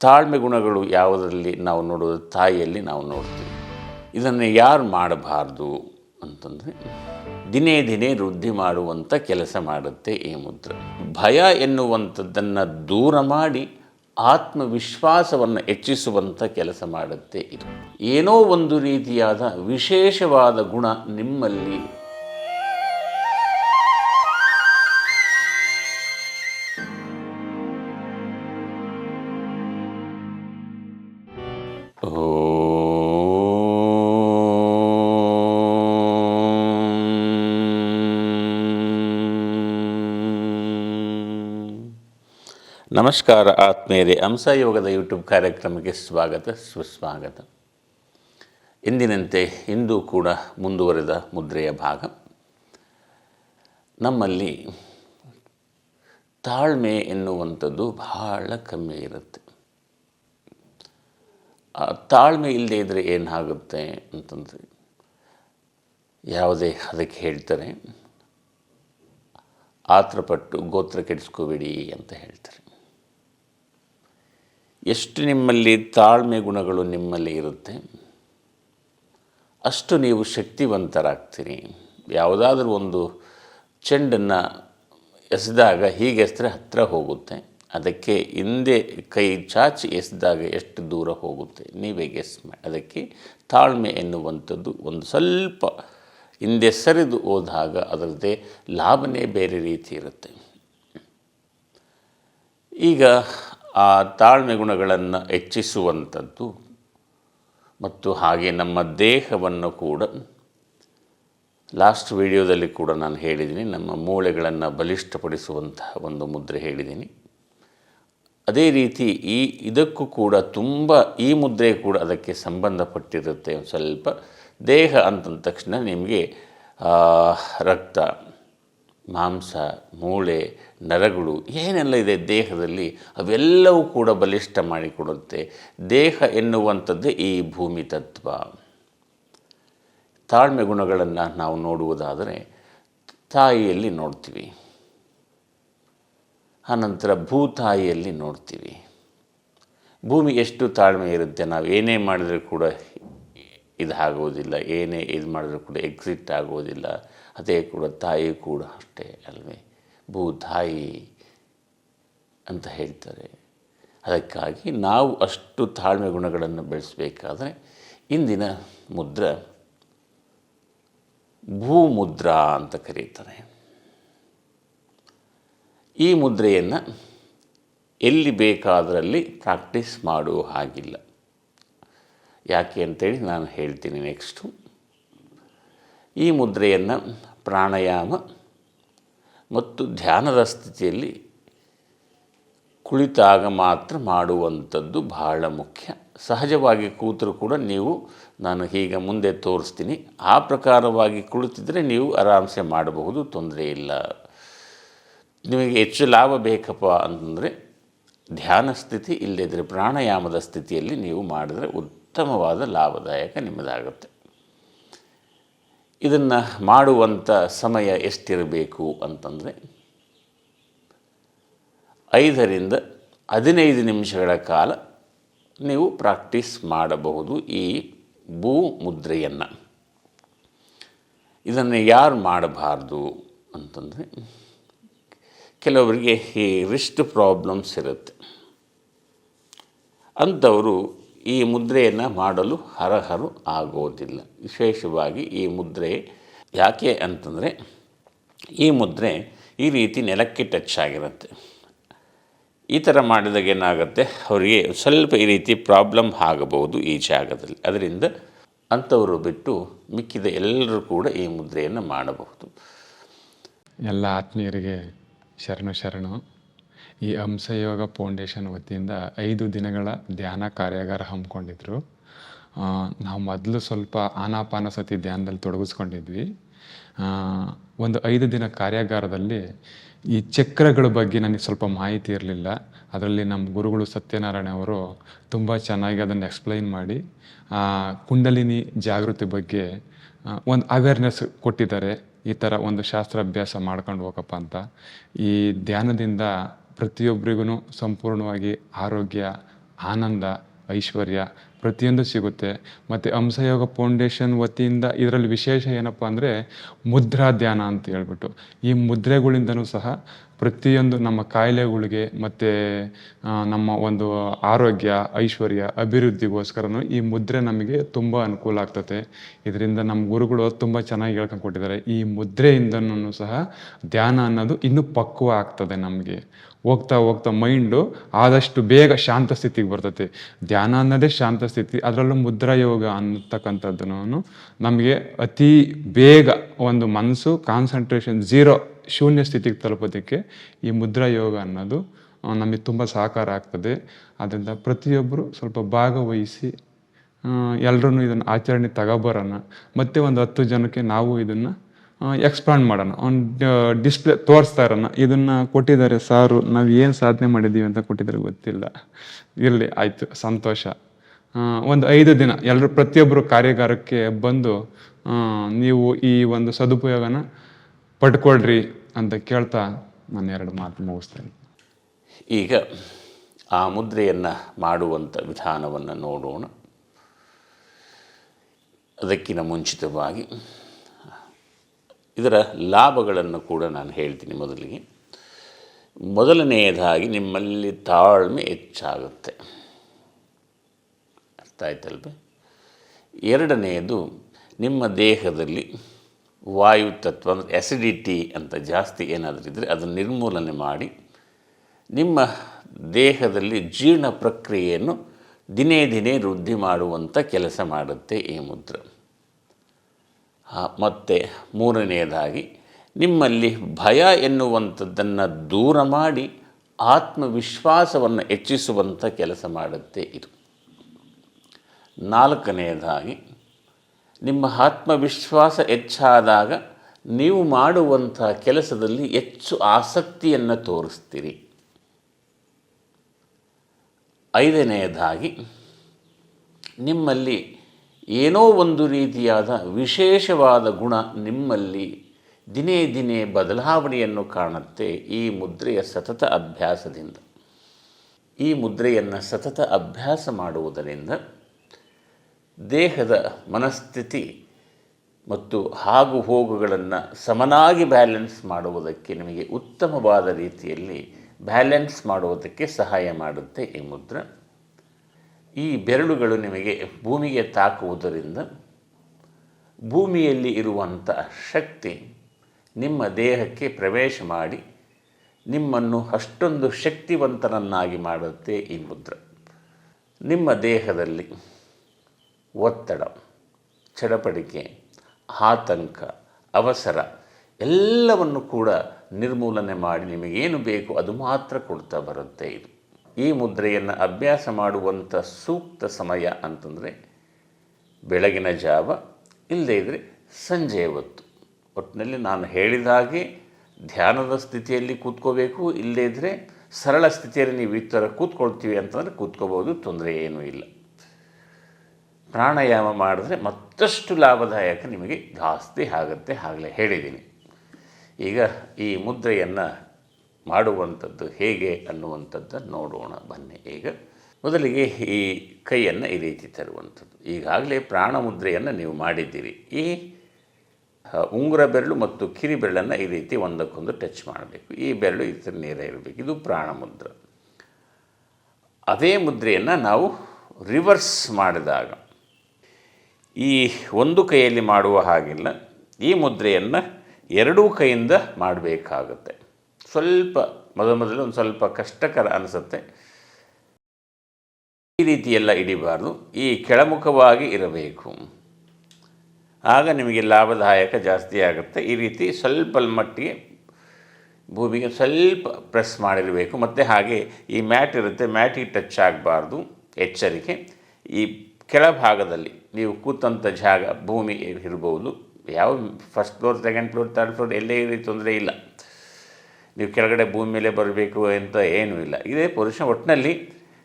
ತಾಳ್ಮೆ ಗುಣಗಳು ಯಾವುದರಲ್ಲಿ ನಾವು ನೋಡೋದು? ತಾಯಿಯಲ್ಲಿ ನಾವು ನೋಡ್ತೀವಿ. ಇದನ್ನು ಯಾರು ಮಾಡಬಾರ್ದು ಅಂತಂದರೆ, ದಿನೇ ದಿನೇ ವೃದ್ಧಿ ಮಾಡುವಂಥ ಕೆಲಸ ಮಾಡುತ್ತೆ ಈ ಮುದ್ರೆ. ಭಯ ಎನ್ನುವಂಥದ್ದನ್ನು ದೂರ ಮಾಡಿ ಆತ್ಮವಿಶ್ವಾಸವನ್ನು ಹೆಚ್ಚಿಸುವಂಥ ಕೆಲಸ ಮಾಡುತ್ತೆ ಇದು. ಏನೋ ಒಂದು ರೀತಿಯಾದ ವಿಶೇಷವಾದ ಗುಣ ನಿಮ್ಮಲ್ಲಿ ನಮಸ್ಕಾರ ಆತ್ಮೀಯರೇ ಯೋಗದ ಯೂಟ್ಯೂಬ್ ಕಾರ್ಯಕ್ರಮಕ್ಕೆ ಸ್ವಾಗತ ಸುಸ್ವಾಗತ ಎಂದಿನಂತೆ ಇಂದು ಕೂಡ ಮುಂದುವರೆದ ಮುದ್ರೆಯ ಭಾಗ ನಮ್ಮಲ್ಲಿ ತಾಳ್ಮೆ ಎನ್ನುವಂಥದ್ದು ಬಹಳ ಕಮ್ಮಿ ಇರುತ್ತೆ ತಾಳ್ಮೆ ಇಲ್ಲದೆ ಇದ್ದರೆ ಏನಾಗುತ್ತೆ ಅಂತಂದರೆ ಯಾವುದೇ ಅದಕ್ಕೆ ಹೇಳ್ತಾರೆ, ಆತ್ರಪಟ್ಟು ಗೋತ್ರ ಕೆಡಿಸ್ಕೋಬೇಡಿ ಅಂತ ಹೇಳ್ತಾರೆ. ಎಷ್ಟು ನಿಮ್ಮಲ್ಲಿ ತಾಳ್ಮೆ ಗುಣಗಳು ನಿಮ್ಮಲ್ಲಿ ಇರುತ್ತೆ, ಅಷ್ಟು ನೀವು ಶಕ್ತಿವಂತರಾಗ್ತೀರಿ. ಯಾವುದಾದ್ರೂ ಒಂದು ಚೆಂಡನ್ನು ಎಸೆದಾಗ ಹೀಗೆ ಎಸೆದ್ರೆ ಹತ್ತಿರ ಹೋಗುತ್ತೆ. ಅದಕ್ಕೆ ಹಿಂದೆ ಕೈ ಚಾಚಿ ಎಸೆದಾಗ ಎಷ್ಟು ದೂರ ಹೋಗುತ್ತೆ? ನೀವೇ ಗೆಸ್ ಮಾಡಿ. ಅದಕ್ಕೆ ತಾಳ್ಮೆ ಎನ್ನುವಂಥದ್ದು ಒಂದು ಸ್ವಲ್ಪ ಹಿಂದೆ ಸರಿದು ಹೋದಾಗ ಅದರದ್ದೇ ಲಾಭನೇ ಬೇರೆ ರೀತಿ ಇರುತ್ತೆ. ಈಗ ಆ ತಾಳ್ಮೆ ಗುಣಗಳನ್ನು ಹೆಚ್ಚಿಸುವಂಥದ್ದು ಮತ್ತು ಹಾಗೆ ನಮ್ಮ ದೇಹವನ್ನು ಕೂಡ ಲಾಸ್ಟ್ ವಿಡಿಯೋದಲ್ಲಿ ಕೂಡ ನಾನು ಹೇಳಿದ್ದೀನಿ, ನಮ್ಮ ಮೂಳೆಗಳನ್ನು ಬಲಿಷ್ಠಪಡಿಸುವಂತಹ ಒಂದು ಮುದ್ರೆ ಹೇಳಿದ್ದೀನಿ. ಅದೇ ರೀತಿ ಈ ಇದಕ್ಕೂ ಕೂಡ ತುಂಬ ಈ ಮುದ್ರೆ ಕೂಡ ಅದಕ್ಕೆ ಸಂಬಂಧಪಟ್ಟಿರುತ್ತೆ ಒಂದು ಸ್ವಲ್ಪ. ದೇಹ ಅಂತಂದ ತಕ್ಷಣ ನಿಮಗೆ ರಕ್ತ, ಮಾಂಸ, ಮೂಳೆ, ನರಗಳು ಏನೆಲ್ಲ ಇದೆ ದೇಹದಲ್ಲಿ ಅವೆಲ್ಲವೂ ಕೂಡ ಬಲಿಷ್ಠ ಮಾಡಿಕೊಡುತ್ತೆ. ದೇಹ ಎನ್ನುವಂಥದ್ದೇ ಈ ಭೂಮಿ ತತ್ವ. ತಾಳ್ಮೆ ಗುಣಗಳನ್ನು ನಾವು ನೋಡುವುದಾದರೆ ತಾಯಿಯಲ್ಲಿ ನೋಡ್ತೀವಿ. ಆನಂತರ ಭೂತಾಯಿಯಲ್ಲಿ ನೋಡ್ತೀವಿ. ಭೂಮಿ ಎಷ್ಟು ತಾಳ್ಮೆ ಇರುತ್ತೆ, ನಾವು ಏನೇ ಮಾಡಿದರೂ ಕೂಡ ಇದು ಆಗೋದಿಲ್ಲ ಏನೇ ಇದು ಮಾಡಿದರೂ ಕೂಡ ಎಕ್ಸಿಟ್ ಆಗೋದಿಲ್ಲ. ಅದೇ ಕೂಡ ತಾಯಿ ಕೂಡ ಅಷ್ಟೇ ಅಲ್ವೇ. ಭೂತಾಯಿ ಅಂತ ಹೇಳ್ತಾರೆ. ಅದಕ್ಕಾಗಿ ನಾವು ಅಷ್ಟು ತಾಳ್ಮೆ ಗುಣಗಳನ್ನು ಬೆಳೆಸಬೇಕಾದ್ರೆ ಇಂದಿನ ಮುದ್ರ ಭೂಮುದ್ರಾ ಅಂತ ಕರೀತಾರೆ. ಈ ಮುದ್ರೆಯನ್ನು ಎಲ್ಲಿ ಬೇಕಾದರಲ್ಲಿ ಪ್ರಾಕ್ಟೀಸ್ ಮಾಡುವ ಹಾಗಿಲ್ಲ. ಯಾಕೆ ಅಂತೇಳಿ ನಾನು ಹೇಳ್ತೀನಿ ನೆಕ್ಸ್ಟು ಈ ಮುದ್ರೆಯನ್ನು ಪ್ರಾಣಾಯಾಮ ಮತ್ತು ಧ್ಯಾನದ ಸ್ಥಿತಿಯಲ್ಲಿ ಕುಳಿತಾಗ ಮಾತ್ರ ಮಾಡುವಂಥದ್ದು ಬಹಳ ಮುಖ್ಯ. ಸಹಜವಾಗಿ ಕೂತರೂ ಕೂಡ ನೀವು, ನಾನು ಈಗ ಮುಂದೆ ತೋರಿಸ್ತೀನಿ, ಆ ಪ್ರಕಾರವಾಗಿ ಕುಳಿತಿದ್ರೆ ನೀವು ಆರಾಮ್ಸೆ ಮಾಡಬಹುದು, ತೊಂದರೆ ಇಲ್ಲ. ನಿಮಗೆ ಹೆಚ್ಚು ಲಾಭ ಬೇಕಪ್ಪ ಅಂತಂದರೆ ಧ್ಯಾನ ಸ್ಥಿತಿ ಇಲ್ಲದಿದ್ದರೆ ಪ್ರಾಣಾಯಾಮದ ಸ್ಥಿತಿಯಲ್ಲಿ ನೀವು ಮಾಡಿದರೆ ಉತ್ತಮವಾದ ಲಾಭದಾಯಕ ನಿಮ್ಮದಾಗುತ್ತೆ. ಇದನ್ನು ಮಾಡುವಂಥ ಸಮಯ ಎಷ್ಟಿರಬೇಕು ಅಂತಂದರೆ ಐದರಿಂದ ಹದಿನೈದು ನಿಮಿಷಗಳ ಕಾಲ ನೀವು ಪ್ರಾಕ್ಟೀಸ್ ಮಾಡಬಹುದು ಈ ಭೂ ಮುದ್ರೆಯನ್ನು. ಇದನ್ನು ಯಾರು ಮಾಡಬಾರ್ದು ಅಂತಂದರೆ ಕೆಲವರಿಗೆ ಈ ರಿಸ್ಟ್ ಪ್ರಾಬ್ಲಮ್ಸ್ ಇರುತ್ತೆ. ಅಂಥವರು ಈ ಮುದ್ರೆಯನ್ನು ಮಾಡಲು ಹರಹರು ಆಗೋದಿಲ್ಲ. ವಿಶೇಷವಾಗಿ ಈ ಮುದ್ರೆ ಯಾಕೆ ಅಂತಂದರೆ, ಈ ಮುದ್ರೆ ಈ ರೀತಿ ನೆಲಕ್ಕೆ ಟಚ್ ಆಗಿರುತ್ತೆ. ಈ ಥರ ಮಾಡಿದಾಗ ಏನಾಗುತ್ತೆ, ಅವರಿಗೆ ಸ್ವಲ್ಪ ಈ ರೀತಿ ಪ್ರಾಬ್ಲಮ್ ಆಗಬಹುದು ಈ ಜಾಗದಲ್ಲಿ. ಅದರಿಂದ ಅಂಥವರು ಬಿಟ್ಟು ಮಿಕ್ಕಿದ ಎಲ್ಲರೂ ಕೂಡ ಈ ಮುದ್ರೆಯನ್ನು ಮಾಡಬಹುದು. ಎಲ್ಲ ಆತ್ಮೀಯರಿಗೆ ಶರಣು ಶರಣು. ಈ ಹಂಸಯೋಗ ಫೌಂಡೇಶನ್ ವತಿಯಿಂದ ಐದು ದಿನಗಳ ಧ್ಯಾನ ಕಾರ್ಯಾಗಾರ ಹಮ್ಮಿಕೊಂಡಿದ್ರು. ನಾವು ಮೊದಲು ಸ್ವಲ್ಪ ಆನಾಪಾನಸತಿ ಧ್ಯಾನದಲ್ಲಿ ತೊಡಗಿಸ್ಕೊಂಡಿದ್ವಿ. ಒಂದು ಐದು ದಿನ ಕಾರ್ಯಾಗಾರದಲ್ಲಿ ಈ ಚಕ್ರಗಳ ಬಗ್ಗೆ ನನಗೆ ಸ್ವಲ್ಪ ಮಾಹಿತಿ ಇರಲಿಲ್ಲ. ಅದರಲ್ಲಿ ನಮ್ಮ ಗುರುಗಳು ಸತ್ಯನಾರಾಯಣ ಅವರು ತುಂಬ ಚೆನ್ನಾಗಿ ಅದನ್ನು ಎಕ್ಸ್ಪ್ಲೈನ್ ಮಾಡಿ ಕುಂಡಲಿನಿ ಜಾಗೃತಿ ಬಗ್ಗೆ ಒಂದು ಅವೇರ್ನೆಸ್ ಕೊಟ್ಟಿದ್ದಾರೆ. ಈ ಥರ ಒಂದು ಶಾಸ್ತ್ರಾಭ್ಯಾಸ ಮಾಡ್ಕೊಂಡು ಹೋಗಪ್ಪ ಅಂತ. ಈ ಧ್ಯಾನದಿಂದ ಪ್ರತಿಯೊಬ್ಬರಿಗೂ ಸಂಪೂರ್ಣವಾಗಿ ಆರೋಗ್ಯ, ಆನಂದ, ಐಶ್ವರ್ಯ ಪ್ರತಿಯೊಂದು ಸಿಗುತ್ತೆ. ಮತ್ತು ಹಂಸಯೋಗ ಫೌಂಡೇಶನ್ ವತಿಯಿಂದ ಇದರಲ್ಲಿ ವಿಶೇಷ ಏನಪ್ಪ ಅಂದರೆ ಮುದ್ರಾ ಧ್ಯಾನ ಅಂತ ಹೇಳ್ಬಿಟ್ಟು. ಈ ಮುದ್ರೆಗಳಿಂದನೂ ಸಹ ಪ್ರತಿಯೊಂದು ನಮ್ಮ ಕಾಯಿಲೆಗಳಿಗೆ ಮತ್ತು ನಮ್ಮ ಒಂದು ಆರೋಗ್ಯ, ಐಶ್ವರ್ಯ, ಅಭಿವೃದ್ಧಿಗೋಸ್ಕರನೂ ಈ ಮುದ್ರೆ ನಮಗೆ ತುಂಬ ಅನುಕೂಲ ಆಗ್ತದೆ ಇದರಿಂದ ನಮ್ಮ ಗುರುಗಳು ತುಂಬ ಚೆನ್ನಾಗಿ ಹೇಳ್ಕೊಂಡು ಕೊಟ್ಟಿದ್ದಾರೆ. ಈ ಮುದ್ರೆಯಿಂದನೂ ಸಹ ಧ್ಯಾನ ಅನ್ನೋದು ಇನ್ನೂ ಪಕ್ವ ಆಗ್ತದೆ ನಮಗೆ. ಹೋಗ್ತಾ ಹೋಗ್ತಾ ಮೈಂಡು ಆದಷ್ಟು ಬೇಗ ಶಾಂತ ಸ್ಥಿತಿಗೆ ಬರ್ತೈತೆ. ಧ್ಯಾನ ಅನ್ನೋದೇ ಶಾಂತ ಸ್ಥಿತಿ, ಅದರಲ್ಲೂ ಮುದ್ರಾ ಯೋಗ ಅನ್ನತಕ್ಕಂಥದ್ದನ್ನು ನಮಗೆ ಅತಿ ಬೇಗ ಒಂದು ಮನಸ್ಸು ಕಾನ್ಸಂಟ್ರೇಷನ್ ಝೀರೋ ಶೂನ್ಯ ಸ್ಥಿತಿಗೆ ತಲುಪೋದಕ್ಕೆ ಈ ಮುದ್ರಾ ಯೋಗ ಅನ್ನೋದು ನಮಗೆ ತುಂಬ ಸಹಕಾರ ಆಗ್ತದೆ. ಆದ್ದರಿಂದ ಪ್ರತಿಯೊಬ್ಬರು ಸ್ವಲ್ಪ ಭಾಗವಹಿಸಿ ಎಲ್ಲರೂ ಇದನ್ನು ಆಚರಣೆ ತಗೋಬರೋಣ. ಮತ್ತು ಒಂದು ಹತ್ತು ಜನಕ್ಕೆ ನಾವು ಇದನ್ನು ಎಕ್ಸ್ಪಾಂಡ್ ಮಾಡೋಣ. ಒಂದು ಡಿಸ್ಪ್ಲೇ ತೋರಿಸ್ತಾ ಇರೋಣ. ಇದನ್ನು ಕೊಟ್ಟಿದ್ದಾರೆ ಸಾರು, ನಾವು ಏನು ಸಾಧನೆ ಮಾಡಿದ್ದೀವಿ ಅಂತ ಕೊಟ್ಟಿದ್ದಾರೆ ಗೊತ್ತಿಲ್ಲ. ಇರಲಿ, ಆಯಿತು, ಸಂತೋಷ. ಒಂದು ಐದು ದಿನ ಎಲ್ಲರೂ ಪ್ರತಿಯೊಬ್ಬರು ಕಾರ್ಯಾಗಾರಕ್ಕೆ ಬಂದು ನೀವು ಈ ಒಂದು ಸದುಪಯೋಗನ ಪಡ್ಕೊಳ್ರಿ ಅಂತ ಕೇಳ್ತಾ ನಾನು ಎರಡು ಮಾತು ಮುಗಿಸ್ತೇನೆ. ಈಗ ಆ ಮುದ್ರೆಯನ್ನು ಮಾಡುವಂಥ ವಿಧಾನವನ್ನು ನೋಡೋಣ. ಅದಕ್ಕಿಂತ ಮುಂಚಿತವಾಗಿ ಇದರ ಲಾಭಗಳನ್ನು ಕೂಡ ನಾನು ಹೇಳ್ತೀನಿ ಮೊದಲಿಗೆ. ಮೊದಲನೆಯದಾಗಿ ನಿಮ್ಮಲ್ಲಿ ತಾಳ್ಮೆ ಹೆಚ್ಚಾಗುತ್ತೆ. ಅರ್ಥ ಆಯ್ತಲ್ವೇ? ಎರಡನೆಯದು ನಿಮ್ಮ ದೇಹದಲ್ಲಿ ವಾಯು ತತ್ವ ಅಂದರೆ ಎಸಿಡಿಟಿ ಅಂತ ಜಾಸ್ತಿ ಏನಾದರೂ ಇದ್ದರೆ ಅದನ್ನು ನಿರ್ಮೂಲನೆ ಮಾಡಿ ನಿಮ್ಮ ದೇಹದಲ್ಲಿ ಜೀರ್ಣ ಪ್ರಕ್ರಿಯೆಯನ್ನು ದಿನೇ ದಿನೇ ವೃದ್ಧಿ ಮಾಡುವಂಥ ಕೆಲಸ ಮಾಡುತ್ತೆ ಈ ಮುದ್ರ. ಮತ್ತು ಮೂರನೆಯದಾಗಿ ನಿಮ್ಮಲ್ಲಿ ಭಯ ಎನ್ನುವಂಥದ್ದನ್ನು ದೂರ ಮಾಡಿ ಆತ್ಮವಿಶ್ವಾಸವನ್ನು ಹೆಚ್ಚಿಸುವಂಥ ಕೆಲಸ ಮಾಡುತ್ತೆ ಇದು. ನಾಲ್ಕನೆಯದಾಗಿ ನಿಮ್ಮ ಆತ್ಮವಿಶ್ವಾಸ ಹೆಚ್ಚಾದಾಗ ನೀವು ಮಾಡುವಂಥ ಕೆಲಸದಲ್ಲಿ ಹೆಚ್ಚು ಆಸಕ್ತಿಯನ್ನು ತೋರಿಸ್ತೀರಿ. ಐದನೆಯದಾಗಿ ನಿಮ್ಮಲ್ಲಿ ಏನೋ ಒಂದು ರೀತಿಯಾದ ವಿಶೇಷವಾದ ಗುಣ ನಿಮ್ಮಲ್ಲಿ ದಿನೇ ದಿನೇ ಬದಲಾವಣೆಯನ್ನು ಕಾಣುತ್ತೆ ಈ ಮುದ್ರೆಯ ಸತತ ಅಭ್ಯಾಸದಿಂದ. ಈ ಮುದ್ರೆಯನ್ನು ಸತತ ಅಭ್ಯಾಸ ಮಾಡುವುದರಿಂದ ದೇಹದ ಮನಸ್ಥಿತಿ ಮತ್ತು ಹಾಗು ಹೋಗುಗಳನ್ನು ಸಮನಾಗಿ ಬ್ಯಾಲೆನ್ಸ್ ಮಾಡುವುದಕ್ಕೆ ನಿಮಗೆ ಉತ್ತಮವಾದ ರೀತಿಯಲ್ಲಿ ಬ್ಯಾಲೆನ್ಸ್ ಮಾಡುವುದಕ್ಕೆ ಸಹಾಯ ಮಾಡುತ್ತೆ ಈ ಮುದ್ರ. ಈ ಬೆರಳುಗಳು ನಿಮಗೆ ಭೂಮಿಗೆ ತಾಕುವುದರಿಂದ ಭೂಮಿಯಲ್ಲಿ ಇರುವಂಥ ಶಕ್ತಿ ನಿಮ್ಮ ದೇಹಕ್ಕೆ ಪ್ರವೇಶ ಮಾಡಿ ನಿಮ್ಮನ್ನು ಅಷ್ಟೊಂದು ಶಕ್ತಿವಂತನನ್ನಾಗಿ ಮಾಡುತ್ತೆ ಈ ಮುದ್ರ. ನಿಮ್ಮ ದೇಹದಲ್ಲಿ ಒತ್ತಡ, ಚಡಪಡಿಕೆ, ಆತಂಕ, ಅವಸರ ಎಲ್ಲವನ್ನು ಕೂಡ ನಿರ್ಮೂಲನೆ ಮಾಡಿ ನಿಮಗೇನು ಬೇಕು ಅದು ಮಾತ್ರ ಕೊಡ್ತಾ ಬರುತ್ತೆ ಇದು. ಈ ಮುದ್ರೆಯನ್ನು ಅಭ್ಯಾಸ ಮಾಡುವಂಥ ಸೂಕ್ತ ಸಮಯ ಅಂತಂದರೆ ಬೆಳಗಿನ ಜಾವ ಇಲ್ಲದೇ ಇದ್ದರೆ ಸಂಜೆಯ ಹೊತ್ತು. ಒಟ್ಟಿನಲ್ಲಿ ನಾನು ಹೇಳಿದ ಹಾಗೆ ಧ್ಯಾನದ ಸ್ಥಿತಿಯಲ್ಲಿ ಕೂತ್ಕೋಬೇಕು ಇಲ್ಲದೇ ಇದ್ದರೆ ಸರಳ ಸ್ಥಿತಿಯಲ್ಲಿ ನೀವು ಈ ಕೂತ್ಕೊಳ್ತೀವಿ ಅಂತಂದರೆ ಕೂತ್ಕೋಬೋದು, ತೊಂದರೆ ಏನೂ ಇಲ್ಲ. ಪ್ರಾಣಾಯಾಮ ಮಾಡಿದ್ರೆ ಮತ್ತಷ್ಟು ಲಾಭದಾಯಕ ನಿಮಗೆ ಜಾಸ್ತಿ ಆಗುತ್ತೆ ಆಗಲೇ ಹೇಳಿದ್ದೀನಿ. ಈಗ ಈ ಮುದ್ರೆಯನ್ನು ಮಾಡುವಂಥದ್ದು ಹೇಗೆ ಅನ್ನುವಂಥದ್ದನ್ನು ನೋಡೋಣ, ಬನ್ನಿ. ಈಗ ಮೊದಲಿಗೆ ಈ ಕೈಯನ್ನು ಈ ರೀತಿ ತರುವಂಥದ್ದು. ಈಗಾಗಲೇ ಪ್ರಾಣ ಮುದ್ರೆಯನ್ನು ನೀವು ಮಾಡಿದ್ದೀರಿ. ಈ ಉಂಗುರ ಬೆರಳು ಮತ್ತು ಕಿರಿ ಬೆರಳನ್ನು ಈ ರೀತಿ ಒಂದಕ್ಕೊಂದು ಟಚ್ ಮಾಡಬೇಕು. ಈ ಬೆರಳು ಈ ಥರ ನೇರ ಇರಬೇಕು. ಇದು ಪ್ರಾಣ ಮುದ್ರೆ. ಅದೇ ಮುದ್ರೆಯನ್ನು ನಾವು ರಿವರ್ಸ್ ಮಾಡಿದಾಗ ಈ ಒಂದು ಕೈಯಲ್ಲಿ ಮಾಡುವ ಹಾಗಿಲ್ಲ. ಈ ಮುದ್ರೆಯನ್ನು ಎರಡೂ ಕೈಯಿಂದ ಮಾಡಬೇಕಾಗುತ್ತೆ. ಸ್ವಲ್ಪ, ಮೊದಲು ಮೊದಲು ಒಂದು ಸ್ವಲ್ಪ ಕಷ್ಟಕರ ಅನಿಸುತ್ತೆ. ಈ ರೀತಿಯೆಲ್ಲ ಇಡಿಬಾರ್ದು. ಈ ಕೆಳಮುಖವಾಗಿ ಇರಬೇಕು. ಆಗ ನಿಮಗೆ ಲಾಭದಾಯಕ ಜಾಸ್ತಿ ಆಗುತ್ತೆ. ಈ ರೀತಿ ಸ್ವಲ್ಪ ಮಟ್ಟಿಗೆ ಭೂಮಿಗೆ ಸ್ವಲ್ಪ ಪ್ರೆಸ್ ಮಾಡಿರಬೇಕು. ಮತ್ತು ಹಾಗೆ ಈ ಮ್ಯಾಟ್ ಇರುತ್ತೆ. ಮ್ಯಾಟಿಗೆ ಟಚ್ ಆಗಬಾರ್ದು. ಎಚ್ಚರಿಕೆ. ಈ ಕೆಳಭಾಗದಲ್ಲಿ ನೀವು ಕೂತಂಥ ಜಾಗ, ಭೂಮಿ ಇರ್ಬೋದು. ಯಾವ first floor second floor third floor ಎಲ್ಲೇ ಇರಲಿ ತೊಂದರೆ ಇಲ್ಲ. ನೀವು ಕೆಳಗಡೆ ಭೂಮಿ ಮೇಲೆ ಬರಬೇಕು ಅಂತ ಏನೂ ಇಲ್ಲ. ಇದೇ ಪುರುಷ ಒಟ್ಟಿನಲ್ಲಿ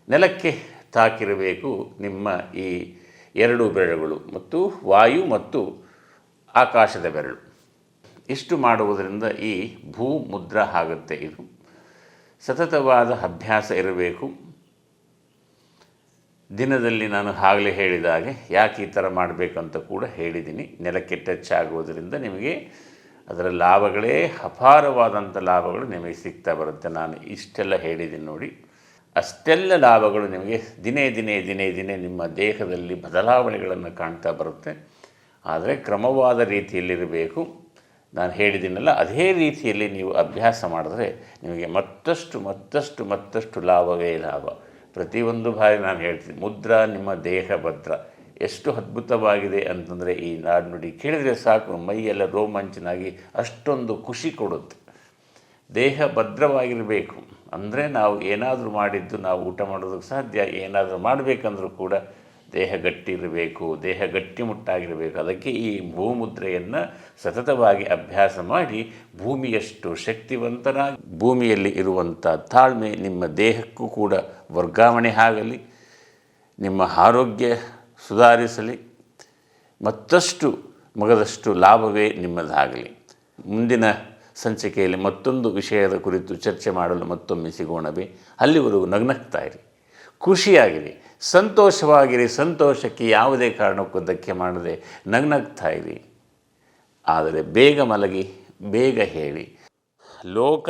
ನೆಲಕ್ಕೆ ತಾಕಿರಬೇಕು ನಿಮ್ಮ ಈ ಎರಡು ಬೆರಳುಗಳು ಮತ್ತು ವಾಯು ಮತ್ತು ಆಕಾಶದ ಬೆರಳು. ಇಷ್ಟು ಮಾಡುವುದರಿಂದ ಈ ಭೂ ಮುದ್ರ ಆಗುತ್ತೆ ಇದು. ಸತತವಾದ ಅಭ್ಯಾಸ ಇರಬೇಕು. ದಿನದಲ್ಲಿ ನಾನು ಆಗಲೇ ಹೇಳಿದ ಹಾಗೆ ಯಾಕೆ ಈ ಥರ ಮಾಡಬೇಕಂತ ಕೂಡ ಹೇಳಿದ್ದೀನಿ. ನೆಲಕ್ಕೆ ಟಚ್ ಆಗುವುದರಿಂದ ನಿಮಗೆ ಅದರ ಲಾಭಗಳೇ ಅಪಾರವಾದಂಥ ಲಾಭಗಳು ನಿಮಗೆ ಸಿಗ್ತಾ ಬರುತ್ತೆ. ನಾನು ಇಷ್ಟೆಲ್ಲ ಹೇಳಿದ್ದೀನಿ ನೋಡಿ. ಅಷ್ಟೆಲ್ಲ ಲಾಭಗಳು ನಿಮಗೆ ದಿನೇ ದಿನೇ ದಿನೇ ದಿನೇ ನಿಮ್ಮ ದೇಹದಲ್ಲಿ ಬದಲಾವಣೆಗಳನ್ನು ಕಾಣ್ತಾ ಬರುತ್ತೆ. ಆದರೆ ಕ್ರಮವಾದ ರೀತಿಯಲ್ಲಿರಬೇಕು. ನಾನು ಹೇಳಿದ್ದೀನಲ್ಲ, ಅದೇ ರೀತಿಯಲ್ಲಿ ನೀವು ಅಭ್ಯಾಸ ಮಾಡಿದ್ರೆ ನಿಮಗೆ ಮತ್ತಷ್ಟು ಮತ್ತಷ್ಟು ಮತ್ತಷ್ಟು ಲಾಭವೇ ಲಾಭ. ಪ್ರತಿಯೊಂದು ಬಾರಿ ನಾನು ಹೇಳ್ತೀನಿ, ಮುದ್ರಾ ನಿಮ್ಮ ದೇಹ ಭದ್ರ ಎಷ್ಟು ಅದ್ಭುತವಾಗಿದೆ ಅಂತಂದರೆ ಈ ನಾಡುನುಡಿ ಕೇಳಿದರೆ ಸಾಕು, ಮೈಯೆಲ್ಲ ರೋಮಾಂಚನಾಗಿ ಅಷ್ಟೊಂದು ಖುಷಿ ಕೊಡುತ್ತೆ. ದೇಹ ಭದ್ರವಾಗಿರಬೇಕು. ಅಂದರೆ ನಾವು ಏನಾದರೂ ಮಾಡಿದ್ದು ನಾವು ಊಟ ಮಾಡೋದಕ್ಕೆ ಸಾಧ್ಯ, ಏನಾದರೂ ಮಾಡಬೇಕಂದ್ರೂ ಕೂಡ ದೇಹ ಗಟ್ಟಿ ಇರಬೇಕು ದೇಹ ಗಟ್ಟಿಮುಟ್ಟಾಗಿರಬೇಕು ಅದಕ್ಕೆ ಈ ಭೂಮುದ್ರೆಯನ್ನು ಸತತವಾಗಿ ಅಭ್ಯಾಸ ಮಾಡಿ ಭೂಮಿಯಷ್ಟು ಶಕ್ತಿವಂತನಾಗಿ ಭೂಮಿಯಲ್ಲಿ ಇರುವಂಥ ತಾಳ್ಮೆ ನಿಮ್ಮ ದೇಹಕ್ಕೂ ಕೂಡ ವರ್ಗಾವಣೆ ಆಗಲಿ, ನಿಮ್ಮ ಆರೋಗ್ಯ ಸುಧಾರಿಸಲಿ, ಮತ್ತಷ್ಟು ಮಗದಷ್ಟು ಲಾಭವೇ ನಿಮ್ಮದಾಗಲಿ. ಮುಂದಿನ ಸಂಚಿಕೆಯಲ್ಲಿ ಮತ್ತೊಂದು ವಿಷಯದ ಕುರಿತು ಚರ್ಚೆ ಮಾಡಲು ಮತ್ತೊಮ್ಮೆ ಸಿಗೋಣವೇ. ಅಲ್ಲಿವರೆಗೂ ನಗ್ನಗ್ತಾ ಇರಿ. ಖುಷಿಯಾಗಿರಿ. ಸಂತೋಷವಾಗಿರಿ, ಸಂತೋಷಕ್ಕೆ ಯಾವುದೇ ಕಾರಣಕ್ಕೂ ಧಕ್ಕೆ ಮಾಡದೆ ನಗ್ನಗ್ತಾ ಇರಿ. ಆದರೆ ಬೇಗ ಮಲಗಿ, ಬೇಗ ಹೇಳಿ. ಲೋಕ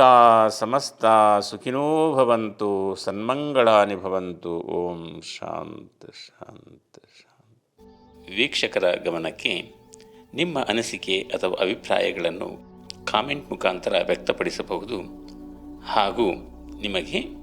ಸಮಸ್ತ ಸುಖಿನೋ ಭವಂತು, ಸನ್ಮಂಗಳಾನಿ ಭವಂತು. ಓಂ ಶಾಂತ ಶಾಂತ ಶಾಂತ. ವೀಕ್ಷಕರ ಗಮನಕ್ಕೆ ನಿಮ್ಮ ಅನಿಸಿಕೆ ಅಥವಾ ಅಭಿಪ್ರಾಯಗಳನ್ನು ಕಾಮೆಂಟ್ ಮುಖಾಂತರ ವ್ಯಕ್ತಪಡಿಸಬಹುದು ಹಾಗೂ ನಿಮಗೆ